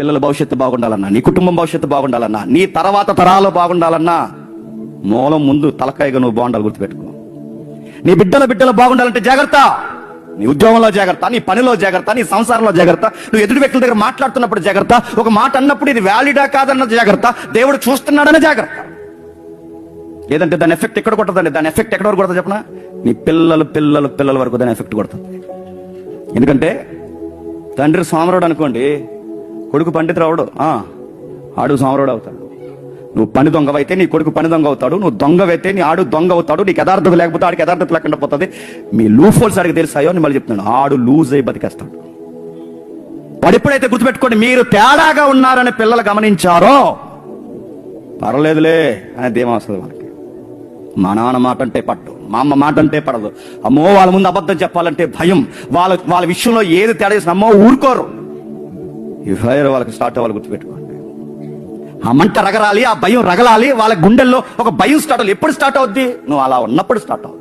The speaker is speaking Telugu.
పిల్లల భవిష్యత్తు బాగుండాలన్నా నీ కుటుంబం భవిష్యత్తు బాగుండాలన్నా నీ తర్వాత తరాలు బాగుండాలన్నా మూలం ముందు తలకాయగా నువ్వు బాగుండాలి గుర్తుపెట్టుకో. నీ బిడ్డల బిడ్డలు బాగుండాలంటే జాగ్రత్త. నీ ఉద్యోగంలో జాగ్రత్త నీ పనిలో జాగ్రత్త నీ సంసారంలో జాగ్రత్త. నువ్వు ఎదుటి వ్యక్తుల దగ్గర మాట్లాడుతున్నప్పుడు జాగ్రత్త. ఒక మాట అన్నప్పుడు ఇది వ్యాలిడా కాదన్న జాగ్రత్త. దేవుడు చూస్తున్నాడనే జాగ్రత్త. ఏదంటే దాని ఎఫెక్ట్ ఎక్కడ కొట్టదండి దాని ఎఫెక్ట్ ఎక్కడ వరకు కొడుతుంది చెప్పనా? నీ పిల్లలు పిల్లలు పిల్లల వరకు దాని ఎఫెక్ట్ కొడుతుంది. ఎందుకంటే తండ్రి సోమరుడు అనుకోండి కొడుకు పండితురావుడు ఆ, ఆడు సోమరుడు అవుతాడు. నువ్వు పని దొంగవైతే నీ కొడుకు పని దొంగ అవుతాడు నువ్వు దొంగవైతే నీ ఆడు దొంగ అవుతాడు నీకు యథార్థత లేకపోతే ఆడికి యథార్థత లేకుండా పోతుంది. మీ లూఫ్ హోల్స్ అడిగి తెలుసాయో అని మళ్ళీ చెప్తున్నాను. ఆడు లూజ్ అయి బతికేస్తాడు. పడిప్పుడైతే ఎప్పుడైతే గుర్తుపెట్టుకోండి మీరు తేడాగా ఉన్నారని పిల్లలు గమనించారో పర్వాలేదులే అనేది ఏం మనకి మా నాన్న మాట అంటే పట్టు మా అమ్మ మాట అంటే పడదు. అమ్మో వాళ్ళ ముందు అబద్ధం చెప్పాలంటే భయం. వాళ్ళ వాళ్ళ విషయంలో ఏది తేడా చేసిన అమ్మో ఊరుకోరు. ఈ ఫైర్ వాళ్ళకి స్టార్ట్ అవ్వాలి గుర్తుపెట్టుకోండి. ఆ మంట రగరాలి ఆ భయం రగలాలి వాళ్ళ గుండెల్లో ఒక భయం స్టార్ట్ అవ్వాలి. ఎప్పుడు స్టార్ట్ అవుద్ది? నువ్వు అలా ఉన్నప్పుడు స్టార్ట్ అవుద్ది